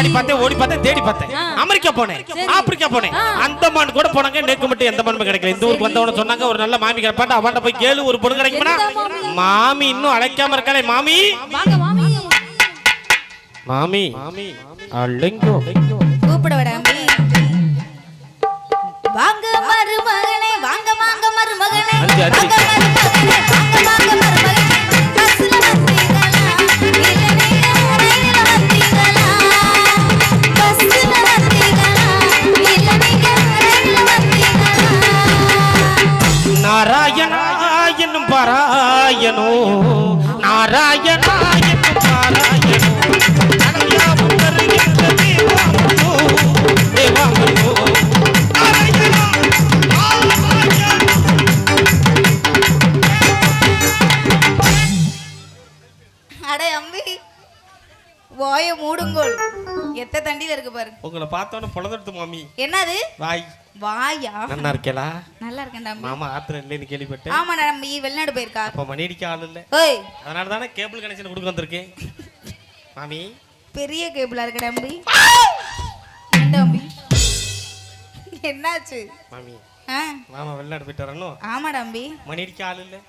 ஆடி பார்த்தேன் ஓடி பார்த்தேன் தேடி பார்த்தேன். அமெரிக்கா போனேன். ஆப்பிரிக்கா போனேன். ஆ. அந்தமான் கூட போனாங்க நேக்கு மட்டும் எந்த மண்ணும் கிடைக்கல. இந்த ஊருக்கு வந்தவன சொன்னாங்க ஒரு நல்ல மாமி கிடைப்பாட்டு அவன்கிட்ட போய் கேளு ஒரு பொண்ணு கிடைக்குமா மாமி? இன்னும் அழைக்காம இருக்காளே மாமி. வாங்க மாமி. அள்ளிங்கோ கூப்பிட விட அம்பி வாங்க மருமகனே வாங்க வாங்க மருமகனே. வாங்க மருமகனே வாங்க வாங்க நாராயணோ என்னும் நாராயணோ அடையாமல் அடே அம்பி. வாய மூடுங்கோள். எத்த தண்டியில இருக்கு பாரு. உங்களை பார்த்தோன்னே பொழுதெடுத்து மாமி. என்னது? வாய். வாயா? நல்லா இருக்கேளா? நல்லா இருக்கேன்டா மாமா ஆத்திரம் இல்லைன்னு கேள்விப்பட்டேன் ஆமா நம்பி வெளிநாடு போயிருக்கா. அப்ப மணி அடிக்க ஆள் இல்லை. ஓய் அதனால தானே கேபிள் கனெக்ஷன் கொடுக்க வந்திருக்கேன். மாமி. பெரிய கேபிளா இருக்கு என்ன அம்பி என்னாச்சு? மாமி. மாமா வெளிநாடு போயிட்டு வரணும் ஆமா தம்பி. மணி அடிக்க ஆள் இல்லை.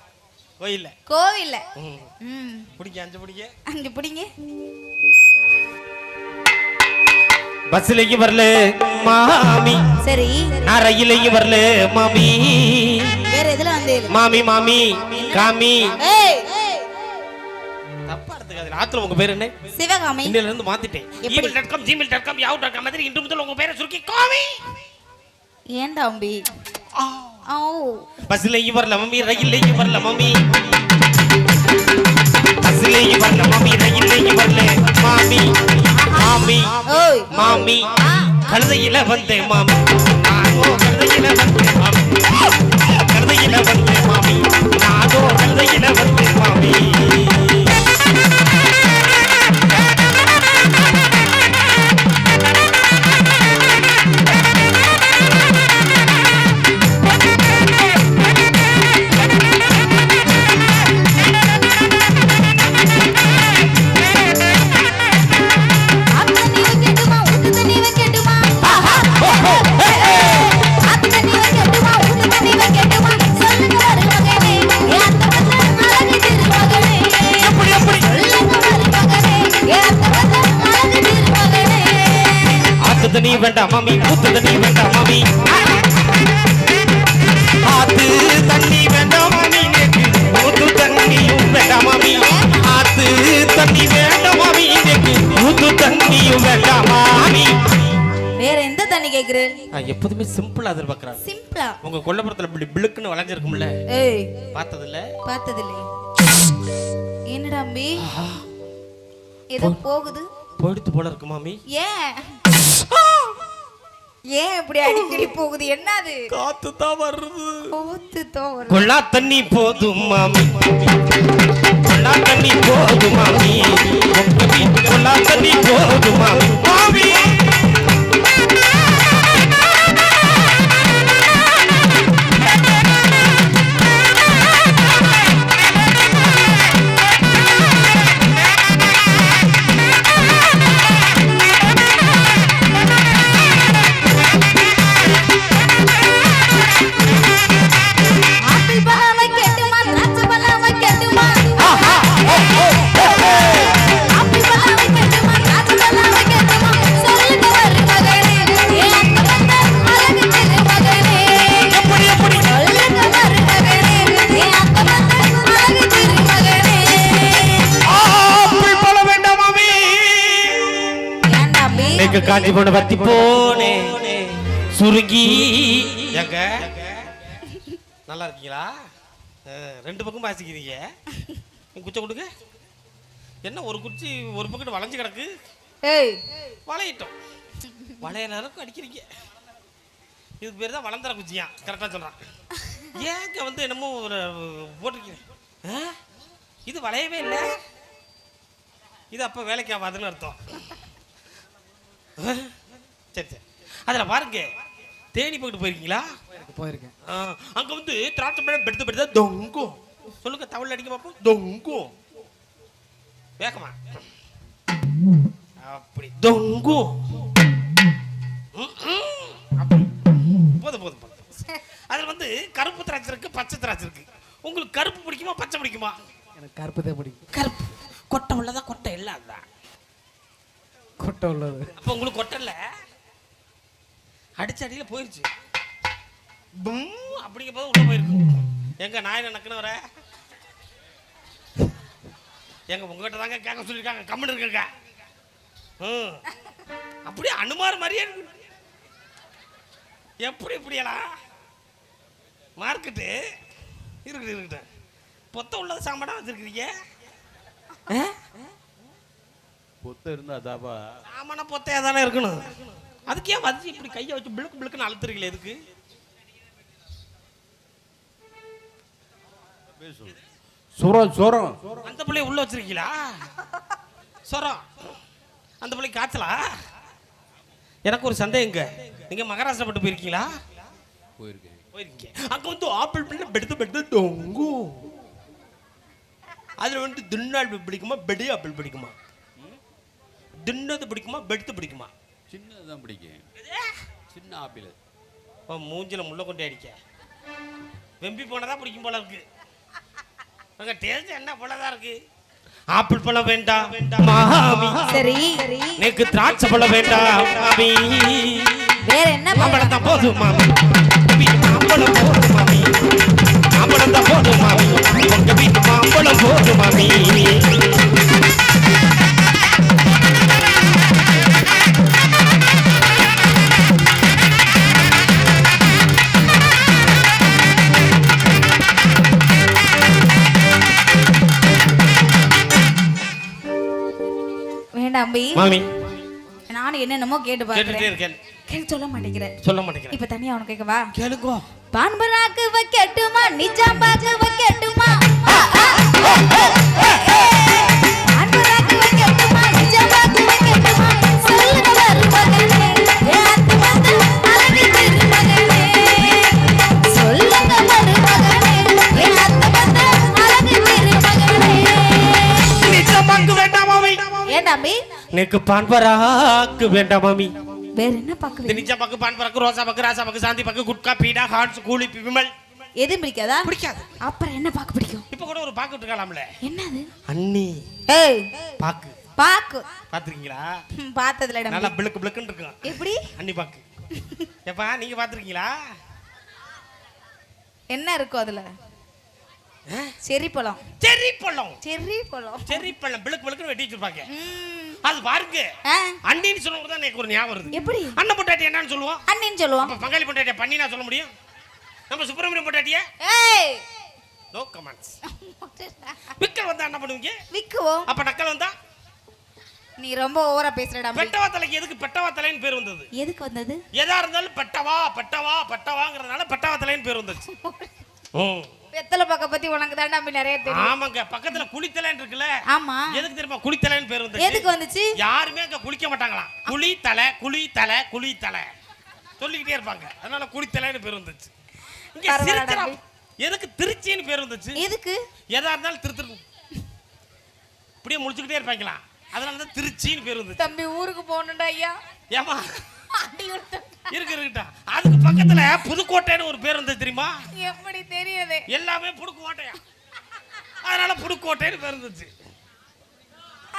கோயில்ல கோவில்ல. பிடிக்க அஞ்சு பிடிக்க அங்க பிடிங்க. பஸ்லயும் வரல மாமி. சரி. நான் ரயிலையும் வரல மாமி. வேற எதுல வந்து மாமி மாமி காமி. ஆத்துல உங்க பேர் என்ன? சிவகாமி. இன்னில இருந்து மாத்திட்டேன்? Email dot com Gmail dot com Yahoo dot com மாதிரி இன்று முதல் உங்க பேரை சுருக்கி காமி. ஏன்டா அம்பி ஓ. பஸ்லயும் வரல மம்மி ரயிலையும் வரல மம்மி பஸ்லயும் வரல மம்மி ரயிலையும் வரல மாமி. மாமி. மாமி. கழுதையில வந்தேன் மாமி. கழுதையில வந்தேன் மாமி. கழுதையில வந்தேன் மாமி. வேண்டாம் மாமி ஊத்து தண்ணி வேண்டாம் மாமி ஆத்து தண்ணி வேண்டாம் மாமி நேற்று ஊத்து தண்ணியும் வேண்டாம் மாமி ஆத்து தண்ணி வேண்டாம் மாமி நேற்று ஊத்து தண்ணியும் வேண்டாம் மாமி வேற எந்த தண்ணி கேக்குற நான் எப்போதுமே சிம்பிளா எதிர்பார்க்கறாங்க சிம்பிளா உங்க கொல்லப்புறத்துல இப்படி பிளுக்குன்னு வளைஞ்சிருக்கும்ல. ஏய். பார்த்ததில்ல? பார்த்ததில்லை. என்னடா அம்பி ஏதோ போகுது. போயிடுத்து போல இருக்கு மாமி ஏன்? ஏன் இப்படி அடிக்கடி போகுது? என்னது? காத்து தான் வருது. போத்து தோவர் கொள்ளா தண்ணி போதும் மாமி. கொள்ளா தண்ணி போதும் மாமி. கொள்ளா தண்ணி போதும் மாமி. மாமி காஞ்சி போன பத்தி போனே. சுருங்கி. எங்க நல்லா இருக்கீங்களா? ரெண்டு பக்கம் வாசிக்கிறீங்க குச்சை கொடுங்க. என்ன ஒரு குச்சி ஒரு பக்கம் வளைஞ்சு கிடக்கு? ஏய். வளையிட்டோம். வளைய நேரம் அடிக்கிறீங்க. இதுக்கு பேர் தான் வளர்ந்துற குச்சியா. கரெக்டாக சொல்கிறான் ஏங்க வந்து என்னமோ ஒரு போட்டிருக்கீங்க? இது வளையவே இல்லை. இது அப்போ வேலைக்கு ஆகாதுன்னு அர்த்தம்? சரி சரி. அதில் பாருங்க. தேனி போயிட்டு போயிருக்கீங்களா? போயிருக்கேன் அங்க வந்து திராட்சை பழம் பெடுத்து பெடுத்தா தொங்கும். சொல்லுங்க தமிழ் அடிக்க பார்ப்போம் தொங்கும். வேகமா. அப்படி. தொங்கும். போதும் போதும் போதும். அதில் வந்து கருப்பு திராட்சை இருக்கு பச்சை திராட்சை இருக்கு. உங்களுக்கு கருப்பு பிடிக்குமா பச்சை பிடிக்குமா? எனக்கு கருப்பு தான் பிடிக்கும். கருப்பு. கொட்டை உள்ளதா கொட்டை இல்லாததா கொட்டை உள்ளது. அப்போ உங்களுக்கு கொட்டை இல்லை? அடிச்ச அடியில் போயிருச்சு. பும் அப்படிங்கும் போது உள்ள போயிருக்கு. எங்க நாய் நக்குன்னு வர எங்க உங்ககிட்ட தாங்க கேட்க சொல்லியிருக்காங்க. கம்முன்னு இருக்குங்க ம். அப்படியே அனுமார் மாதிரியே எப்படி இப்படியெல்லாம் மார்க்கெட்டு? இருக்குது இருக்கட்டும். பொத்த உள்ளது சாமானா வச்சிருக்கிறீங்க? பொத்த இருந்தா அதாப்பா ஆமாண்ணா பொத்தையா தானே இருக்கணும். அதுக்கு வச்சு இப்படி கையை வச்சு பிளுக்கு பிளுக்குன்னு அழுத்துறீங்களே எதுக்கு? சுரம் சுரம். அந்த பிள்ளைய உள்ள வச்சிருக்கீங்களா? சொரம். அந்த பிள்ளைக்கு காய்ச்சலா? எனக்கு ஒரு சந்தேகங்க நீங்க மகாராஷ்டிரா பட்டு போயிருக்கீங்களா? போயிருக்கேன். போயிருக்கீங்க. அங்க வந்து ஆப்பிள் பிள்ளை பெடுத்து பெடுத்து தொங்கும். அதுல வந்து தின்னாள் பிடிக்குமா? பெடி ஆப்பிள் பிடிக்குமா? தின்னது பிடிக்குமா பெடுத்து பிடிக்குமா? சின்னது தான் பிடிக்கும். சின்ன ஆப்பிள். ஓ மூஞ்சில முள்ள கொண்டு அடிக்க. வெம்பி போனதா பிடிக்கும் போல இருக்கு. அங்க டேஸ்ட் என்ன போலதான் இருக்கு? ஆப்பிள் பழம் வேண்டாம். மாமி. சரி. எனக்கு திராட்சை பழம் வேண்டாம் மாமி. வேற என்ன பழம்? மாம்பழம் தான் போதும் மாமி. மாம்பழம் போதும் மாமி. மாம்பழம் தான் போதும் மாமி. உங்க வீட்டு மாம்பழம் போதும் மாமி. அம்பி மாமி. நானும் என்னென்னமோ கேட்டு இருக்கேன். கேட்டு சொல்ல மாட்டேங்கிறேன் சொல்ல மாட்டேங்கிறேன் இப்ப தனியா உனக்கு கேட்கவா கேளுங்கோ. பான்பராக்கு வைக்கட்டுமா நிஜாம்பாக்கு வைக்கட்டுமா? ஏன் தம்பி எனக்கு பான்பராக்கு வேண்டாம் மாமி. வேற என்ன இந்த பாக்குறீங்க நிஜா பக்கு பான் பறக்கு ரோசா பக்கு ராசா பக்கு சாந்தி பக்கு குட்கா பீடா ஹார்ட்ஸ் கூலி விமல். எதுவும் பிடிக்காதா? பிடிக்காது. அப்புறம் என்ன பாக்க பிடிக்கும்? இப்ப கூட ஒரு பாக்கு விட்டுக்கலாம்ல என்னது? அண்ணி. ஏய். பாக்கு. பாக்கு. பாத்திருக்கீங்களா ம், பார்த்ததுல நல்லா இடம் பிளுக்கு பிளுக்குன்னு இருக்கும். எப்படி? அண்ணி பாக்கு. எப்பா நீங்க பாத்திருக்கீங்களா என்ன இருக்கும் அதுல? செரி பழம் செர்ரி பழம் செரி பழம் செர்ரி பழம் பிளுக்கு பிளுக்குன்னு வெட்டி வச்சிருப்பாங்க. அது பாருங்க. அண்ணின்னு சொல்லும்போது தான் எனக்கு ஒரு ஞாபகம் வருது. எப்படி? அண்ணன் பொட்டாட்டி என்னன்னு சொல்லுவோம். அண்ணின்னு சொல்லுவோம். அப்ப பங்காளி பொட்டாட்டிய பண்ணி நான் சொல்ல முடியும்? நம்ம சுப்பிரமணியம் பொட்டாட்டிய ஏய்! நோ கமெண்ட்ஸ் பிக்கல் வந்தா என்ன பண்ணுவீங்க? விக்குவோம். அப்ப நக்கல் வந்தா? நீ ரொம்ப ஓவரா பேசுறடா. பெட்டவா தலைக்கு எதுக்கு பெட்டவா தலைன்னு பேர் வந்தது? எதுக்கு வந்தது? எதா இருந்தாலும் பெட்டவா பெட்டவா பெட்டவாங்கிறதுனால பெட்டவா தலைன்னு பேர் வந்துச்சு. ம். வெத்தலை பக்க பத்தி உனக்கு தான் நம்பி நிறைய தெரியும். ஆமாங்க பக்கத்துல குளித்தலைன்னு இருக்குல்ல. ஆமா. எதுக்கு தெரியுமா குளித்தலைன்னு பேர் வந்துச்சு? எதுக்கு வந்துச்சு? யாருமே அங்க குளிக்க மாட்டாங்களாம். குளி தலை குளி தலை குளி தலை சொல்லிக்கிட்டே இருப்பாங்க. அதனால குளித்தலைன்னு பேர் வந்துச்சு. இங்க. தம்பி. எதுக்கு திருச்சின்னு பேர் வந்துச்சு? எதுக்கு? எதா இருந்தாலும் திரு திரு. இப்படியே முடிச்சுக்கிட்டே இருப்பாங்களாம். அதனால தான் திருச்சின்னு பேர் வந்துச்சு. தம்பி ஊருக்கு போகணும்டா ஐயா. ஏமா அடி. இருக்கு இருக்கட்டா அதுக்கு பக்கத்துல புதுக்கோட்டைன்னு ஒரு பேர் இருந்தது தெரியுமா? எப்படி தெரியுது? எல்லாமே புடுக்கோட்டையா அதனால புடுக்கோட்டைன்னு பேர் இருந்துச்சு.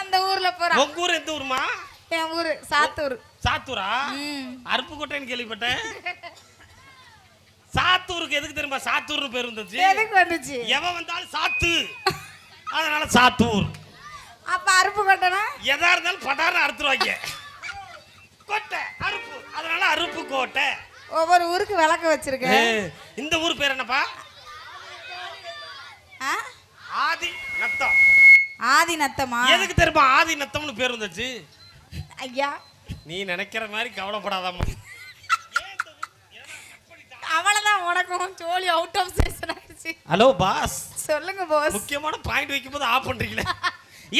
அந்த ஊர்ல போறான் உங்க ஊர் எந்த ஊருமா? என் ஊரு சாத்தூர். சாத்தூரா. அருப்புக்கோட்டைன்னு கேள்விப்பட்டேன். சாத்தூருக்கு எதுக்கு தெரியுமா? சாத்தூர்னு பேர் இருந்துச்சு. எதுக்கு வந்துச்சு? எவன் வந்தாலும் சாத்து. அதனால சாத்தூர். அப்ப அருப்பு கொட்டனா எதா இருந்தாலும் படார்னு அறுத்துருவாங்க. கோட்டை அருப்பு. அதனால அருப்பு கோட்டை. ஒவ்வொரு ஊருக்கு விளக்கு வச்சிருக்க. ஏய், இந்த ஊர் பேர் என்னப்பா? ஆதி நத்தம். ஆதி நத்தமா? எதுக்கு தெரியுமா ஆதி நத்தம்னு பேர் வந்துச்சு? ஐயா. நீ நினைக்கிற மாதிரி கவலைப்படாதம்மா. அவ்வளவுதான் உனக்கும் சோழி அவுட் ஆஃப் ஸ்டேஷன் ஆயிடுச்சு. ஹலோ பாஸ் சொல்லுங்க போஸ் முக்கியமான பாயிண்ட் வைக்கும்போது ஆஃப் பண்றீங்களே.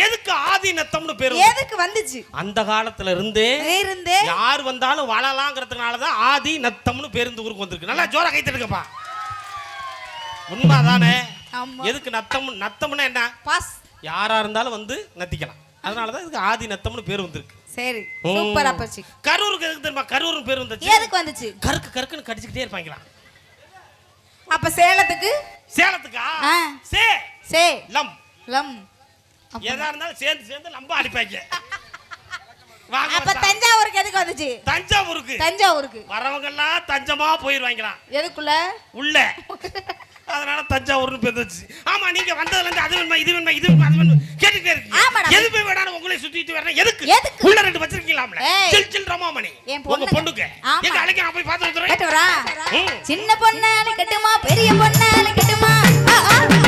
எதுக்கு ஆதி நத்தம்னு பேர்? எதுக்கு வந்துச்சு? அந்த காலத்துல இருந்தே இருந்தே யார் வந்தாலும் வாழலாங்கிறதுனால தான் ஆதி நத்தம்னு பேர் இந்த ஊருக்கு வந்திருக்கு. நல்லா ஜோரா கை தட்டுங்கப்பா. உண்மைதானே? எதுக்கு நத்தம் நத்தம்னா என்ன? பாஸ். யாரா இருந்தாலும் வந்து நத்திக்கலாம். அதனால தான் இதுக்கு ஆதி நத்தம்னு பேர் வந்திருக்கு. சரி. சூப்பர் அப்பச்சி கரூருக்கு எதுக்கு தெரியுமா? கரூர் பேர் வந்துச்சு. எதுக்கு வந்துச்சு? கருக்கு கருக்குன்னு கடிச்சுக்கிட்டே இருப்பாங்களாம் அப்ப சேலத்துக்கு? சேலத்துக்கா. சே. சே. லம். லம். எதா இருந்தாலும் சேர்ந்து சேர்ந்து லம்ப அடிப்பாங்க. அப்ப. தஞ்சாவூருக்கு எதுக்கு வந்துச்சு? தஞ்சாவூருக்கு. தஞ்சாவூருக்கு. வரவங்க எல்லாம் தஞ்சமா போயிருவாங்களாம். எதுக்குள்ள? உள்ள. அதனால தஞ்சாவூர்னு பேர் ஆமா நீங்க வந்ததுல இருந்து அது வேணுமா இது வேணுமா இது வேணுமா அது வேணுமா கேட்டுட்டே இருக்கீங்க. எது போய் வேணாலும் உங்களை சுத்திட்டு வரணும் எதுக்கு? எதுக்கு? உள்ள ரெண்டு வச்சிருக்கீங்களாம்ல. ஏய். சில் சில் ரமாமணி. உங்க. பொண்ணுக்கு. எங்க அழைக்க நான் போய் பார்த்து. சின்ன பொண்ணால கட்டுமா? பெரிய பொண்ணால கட்டுமா?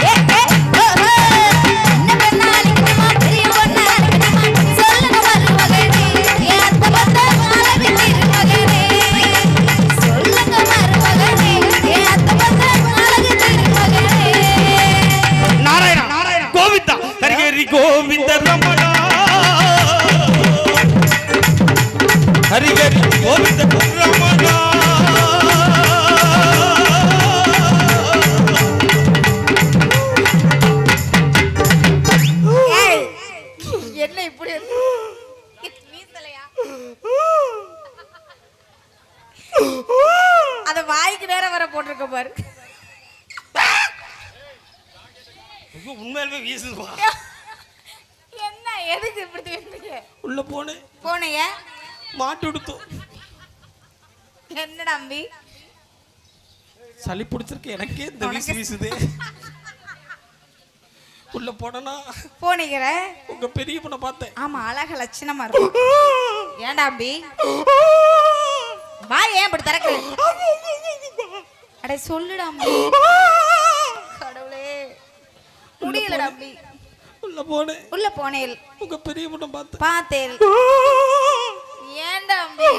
போட்டிருக்க பாரு. உண்மையாலுமே வீசுதுப்பா என்ன எதுக்கு இப்படி வந்தீங்க உள்ள போனேன் போனைய? மாட்டு விடுத்தோம் என்ன நம்பி சளி பிடிச்சிருக்கு எனக்கே இந்த வீசு வீசுதே. உள்ள போனனா? போனீங்கிற உங்க பெரிய பொண்ணை பார்த்தேன். ஆமா அழக லட்சணமா இருக்கும். ஏன்டா அம்பி வா ஏன் இப்படி திறக்கிற? அடே சொல்லுடா கடவுளே. முடியலடா அம்பி உள்ள போனேன். உள்ள போனேல். உங்க பெரிய பொண்ணை பார்த்தேன். பார்த்தேல். ஏன்டா அம்பி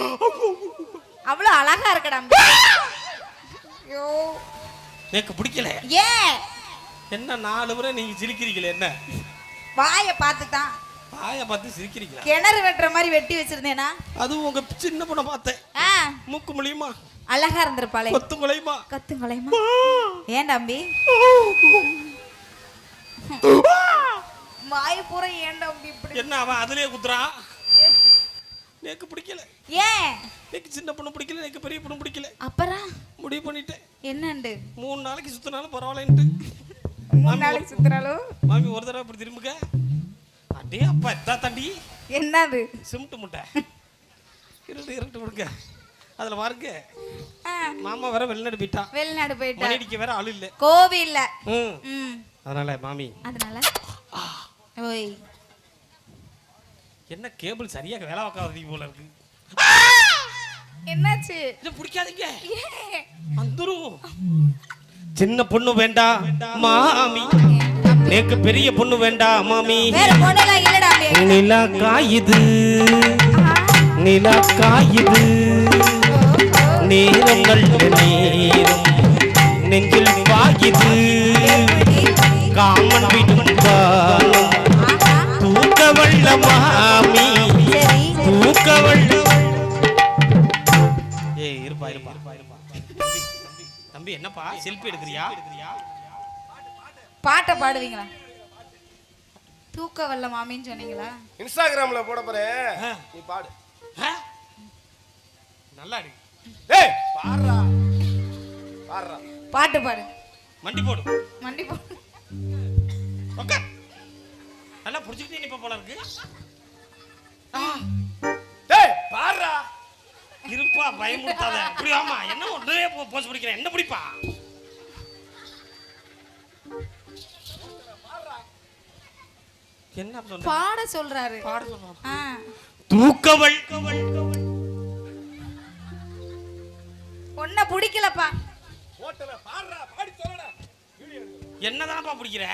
அவ்வளவு அழகா இருக்கடா அம்பி ஐயோ. எனக்கு பிடிக்கல. ஏன்? என்ன நாலு முறை நீங்க சிரிக்கிறீங்களே என்ன? வாயை பார்த்து தான் ஆய பார்த்து சிரிக்கிறீங்களா? கிணறு வெட்டுற மாதிரி வெட்டி வச்சிருந்தேனா? அதுவும் உங்க சின்ன பொண்ணை பார்த்தேன். மூக்கு முழியுமா அழகா இருந்திருப்பாளே. கொத்து முளையுமா கத்துங்களைமா ஏன் தம்பி? வாய் பூரா ஏன் தம்பி இப்படி? என்ன அவன் அதுலயே குத்துறான் எனக்கு பிடிக்கல. ஏன்? எனக்கு சின்ன பொண்ணு பிடிக்கல எனக்கு பெரிய பொண்ணு பிடிக்கல. அப்புறம் முடிவு பண்ணிட்டேன். என்னண்டு? மூணு நாளைக்கு சுத்தினாலும் பரவாயில்லன்ட்டு. மூணு நாளைக்கு சுத்துறாலும் மாமி ஒரு தடவை இப்படி திரும்புக அடே அப்பா எத்தா தண்டி என்னது? சிமெண்ட் முட்டை. இருட்டு இருட்டு விடுங்க அதுல பாருங்க. மாமா வேற வெளிநாடு போயிட்டான் வெளிநாடு போயிட்டா. மணி அடிக்க வேற ஆளு இல்ல. கோவில்ல ம். ம். அதனால மாமி. அதனால? ஓய். என்ன கேபிள் சரியா வேலை பார்க்காதீங்க போல இருக்கு. என்னாச்சு? இதை பிடிக்காதீங்க. வந்துரும் சின்ன பொண்ணு வேண்டாம். மாமி. நேக்கு பெரிய பொண்ணு வேண்டாம் மாமி. நிலா காயுது. நிலா காயுது. நேரம் நல்ல நேரம் நெஞ்சில் பாயுது காமன் ஆஹா தூக்க வள்ள மாமி தூக்க வள்ள ஏய் இருப்பா இருப்பா. இருப்பா தம்பி, என்னப்பா செல்ஃபி எடுக்கிறியா? பாட்டை பாடுவீங்களா? தூக்க வல்ல மாமின்னு சொன்னீங்களா? இன்ஸ்டாகிராம்ல போட போறேன். நீ பாடு? நல்லா இருக்கு. டேய் பாடுறா. பாடுறா. பாட்டு பாடு. மண்டி போடு. மண்டி போடு உட்கார் நல்லா புடிச்சுக்கிட்டே நிப்ப போல இருக்கு. டேய் பாடுறா. இருப்பா பயமுறுத்தாத. இப்படி ஆமா என்ன ஒன்றே போஸ் பிடிக்கிறேன் என்ன பிடிப்பா? என்ன பாட சொல்றாரு. பாட சொல்றான் ஆ. தூக்கவள் ஒன்ன பிடிக்கலப்பா ஓட்டல பாடுறா பாடி சொல்லடா. என்னதானப்பா பிடிக்கிற?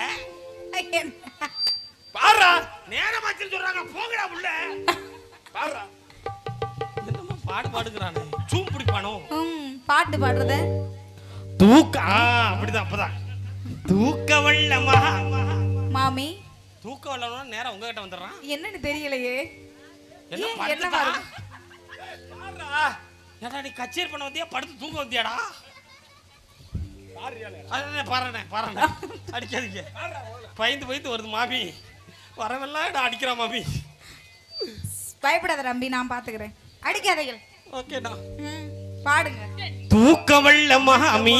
பாடுறா. நேரமாச்சுன்னு சொல்றாங்க. போங்கடா உள்ள பாடுறா. என்னம்மா பாடு பாடுகிறானே? சூம் பிடிப்பானோ? ம் பாட்டு பாடுறத. தூக்க அப்படிதான் அப்பதான். தூக்க வல்லமா மாமி. தூக்க வல்லமா நேரம் உங்ககிட்ட வந்துடுறான். என்னன்னு தெரியலையே. என்ன? பாடுறா. ஏடா நீ கச்சேரி பண்ண வந்தியா? படுத்து தூங்க வந்தியாடா? அதான் பாருண்ணே பாருண்ணே அடிக்காதீங்க. பயந்து பயந்து வருது மாமி. வரவெல்லாம் இடம் அடிக்கிறா மாமி. பயப்படாத தம்பி நான் பாத்துக்கிறேன். அடிக்காதீர்கள் ஓகேடா. பாடுங்க. தூக்க வல்ல மாமி.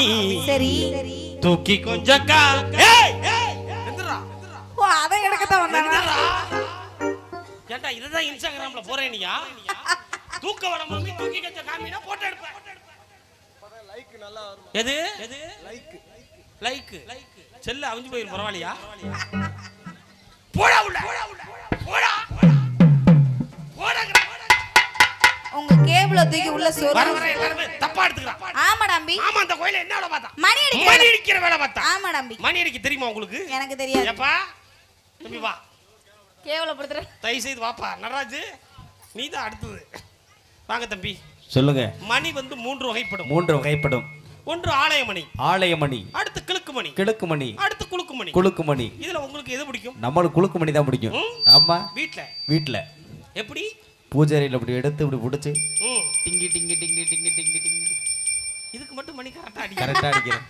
சரி. தூக்கி கொஞ்சம் கா ஏய் ஓ அதை எடுக்கத்தான் வந்தாங்க. எந்திரா. ஏன்டா இதுதான் இன்ஸ்டாகிராம்ல போறேன் நீயா தூக்க வட மாமி தூக்கி கொஞ்சம் காமினா போட்டோ எடுப்பேன். எது? எது? லைக் லைக் செல்ல அவிஞ்சு போயிரும் பரவாயில்லையா? போடா உள்ள. போடா. போடா. உங்க கேபிள தூக்கி உள்ள வர சொரு. வர எல்லாருமே தப்பா எடுத்துக்கிறான். ஆமா தம்பி. ஆமா அந்த கோயில என்ன வேலை பார்த்தா? மணி அடிக்கிற மணி. அடிக்கிற வேலை பார்த்தா? ஆமா தம்பி. மணி அடிக்க தெரியுமா உங்களுக்கு? எனக்கு தெரியாது. ஏப்பா தம்பி வா. கேவலப்படுத்துற தயவு செய்து வாப்பா. நடராஜு நீ தான் அடுத்தது. வாங்க தம்பி. சொல்லுங்க. மணி வந்து மூன்று வகைப்படும். மூன்று வகைப்படும். ஒன்று ஆலய மணி ஆலயமணி. அடுத்து கிழக்கு மணி கிழக்கு மணி அடுத்து குலுக்கு மணி குலுக்கு மணி இதுல உங்களுக்கு எது பிடிக்கும்? நம்மளுக்கு குலுக்கு மணி தான் பிடிக்கும். ஆமா. வீட்ல. வீட்டுல எப்படி? பூஜாரியில் இப்படி எடுத்து இப்படி பிடிச்சி டிங்கி டிங்கி டிங்கி டிங்கி டிங்கி டிங்கி. இதுக்கு மட்டும் மணி கரெக்டா அடி கரெக்டா அடிக்கிறேன்.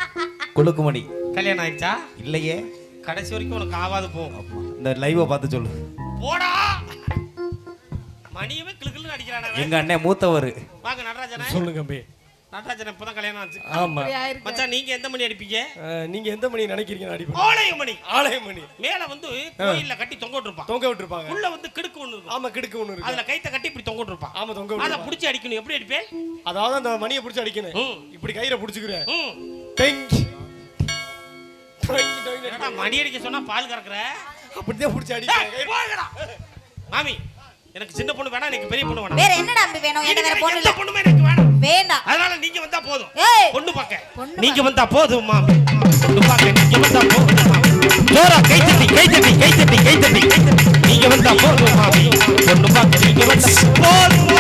குலுக்கு மணி கல்யாணம் ஆயிடுச்சா? இல்லையே. கடைசி வரைக்கும் உனக்கு ஆவாது போ. இந்த லைவை பார்த்து சொல்லு. போடா. மணியவே கிளுக்கிளு அடிக்கிறானே அவன். எங்க அண்ணன் மூத்தவர். வாங்க நடராஜனே. சொல்லுங்க தம்பி. நடராஜன் இப்பதான் கல்யாணம் ஆச்சு. ஆமா. மச்சான் நீங்க எந்த மணி அடிப்பீங்க? நீங்க எந்த மணி நினைக்கிறீங்க நான் அடிப்பேன். ஆலய மணி ஆலய மணி மேல வந்து கோயில்ல கட்டி தொங்க விட்டுருப்பான். தொங்க விட்டுருப்பாங்க. உள்ள வந்து கிடுக்கு ஒண்ணு இருக்கும். ஆமா கிடுக்கு ஒண்ணு இருக்கு அதுல கைத்த கட்டி இப்படி தொங்க விட்டுருப்பான். ஆமா தொங்க அத விட்டுருப்பாங்க புடிச்சு அடிக்கணும். எப்படி அடிப்பேன்? அதாவது அந்த மணியை பிடிச்சி அடிக்கணும். இப்படி கயிறை பிடிச்சிக்கிறேன். ம். டெங் டொய்ங், டொய்ங், என்னடா மணி அடிக்க சொன்னா பால் கறக்குற? அப்படிதான் பிடிச்சி அடிக்கிறேன். மாமி எனக்கு சின்ன பொண்ணு வேணாம் எனக்கு பெரிய பொண்ணு வேணாம். வேற என்ன தம்பி வேணும்? என்ன வேற எனக்கு பொண்ணு இல்ல. பொண்ணுமே எனக்கு வேணாம். வேண்டாம். அதனால நீங்க வந்தா போதும். பொண்ணு பார்க்க. பொண்ணு நீங்க வந்தா போதும் மாமி. பொண்ணு பார்க்க. நீங்க வந்தா போதும் மாமி. ஜோரா கை தட்டி கை தட்டி கை தட்டி கை தட்டி. நீங்க வந்தா போதும் மாமி. பொண்ணு பார்க்க நீங்க வந்தா போதும்